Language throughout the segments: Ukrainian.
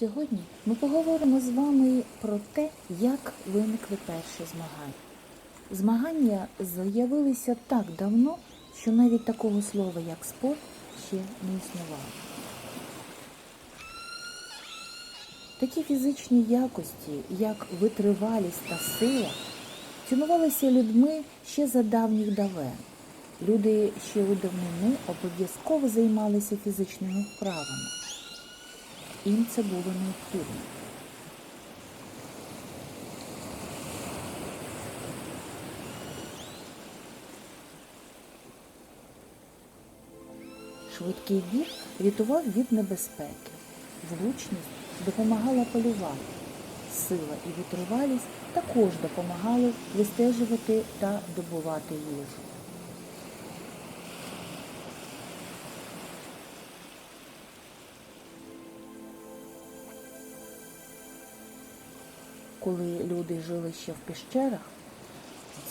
Сьогодні ми поговоримо з вами про те, як виникли перші змагання. Змагання з'явилися так давно, що навіть такого слова, як спорт, ще не існувало. Такі фізичні якості, як витривалість та сила, цінувалися людьми ще за давніх давен. Люди ще у давнину обов'язково займалися фізичними вправами. Їм це було необхідно. Швидкий біг рятував від небезпеки, влучність допомагала полювати, сила і витривалість також допомагали вистежувати та добувати їжу. Коли люди жили ще в піщерах,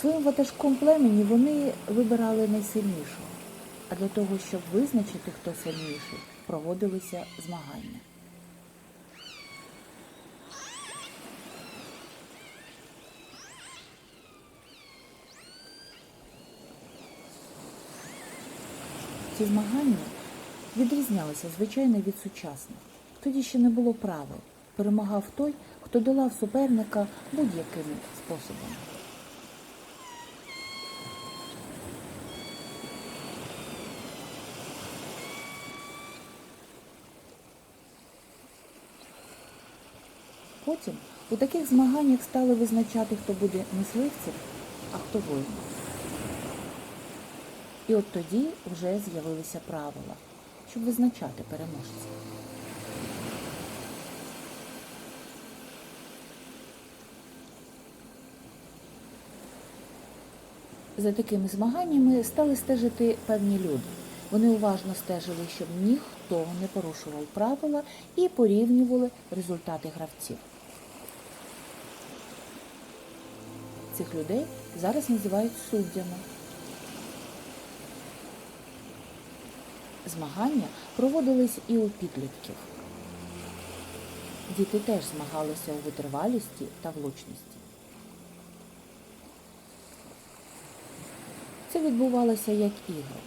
своїм ватажком племені вони вибирали найсильнішого. А для того, щоб визначити, хто сильніший, проводилися змагання. Ці змагання відрізнялися, звичайно, від сучасних. Тоді ще не було правил. Перемагав той, хто долав суперника будь-якими способами. Потім у таких змаганнях стали визначати, хто буде мисливцем, а хто воїном. І от тоді вже з'явилися правила, щоб визначати переможця. За такими змаганнями стали стежити певні люди. Вони уважно стежили, щоб ніхто не порушував правила і порівнювали результати гравців. Цих людей зараз називають суддями. Змагання проводились і у підлітків. Діти теж змагалися у витривалісті та влучності. Це відбувалося як ігри,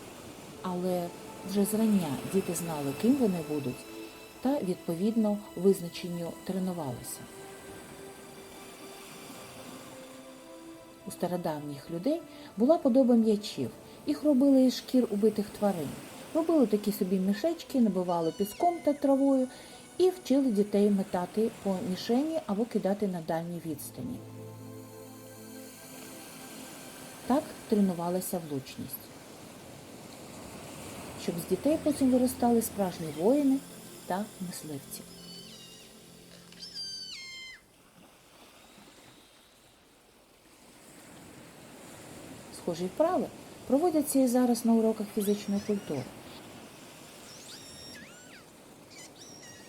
але вже зрання діти знали, ким вони будуть, та відповідно визначенню тренувалися. У стародавніх людей була подоба м'ячів. Їх робили із шкір убитих тварин. Робили такі собі мішечки, набивали піском та травою і вчили дітей метати по мішені або кидати на дальній відстані. Так тренувалася влучність. Щоб з дітей потім виростали справжні воїни та мисливці. Схожі вправи проводяться і зараз на уроках фізичної культури.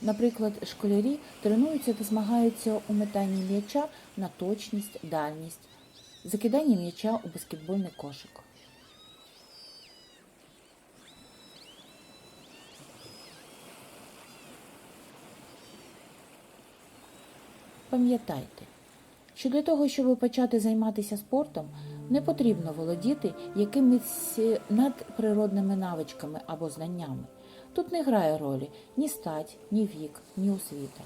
Наприклад, школярі тренуються та змагаються у метанні м'яча на точність, дальність, закиданні м'яча у баскетбольний кошик. Пам'ятайте, що для того, щоб почати займатися спортом, не потрібно володіти якимись надприродними навичками або знаннями. Тут не грає ролі ні стать, ні вік, ні освіта.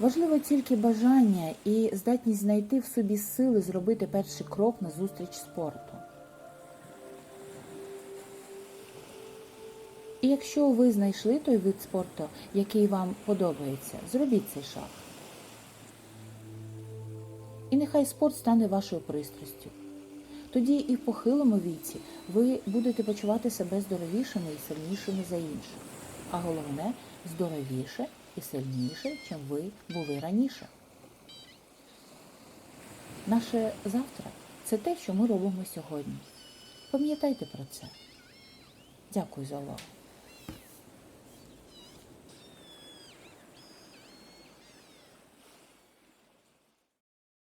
Важливо тільки бажання і здатність знайти в собі сили зробити перший крок на зустріч спорту. І якщо ви знайшли той вид спорту, який вам подобається, зробіть цей шаг. І нехай спорт стане вашою пристрастю. Тоді і в похилому віці ви будете почувати себе здоровішими і сильнішими за інших. А головне здоровіше і сильніше, чим ви були раніше. Наше завтра це те, що ми робимо сьогодні. Пам'ятайте про це. Дякую за увагу.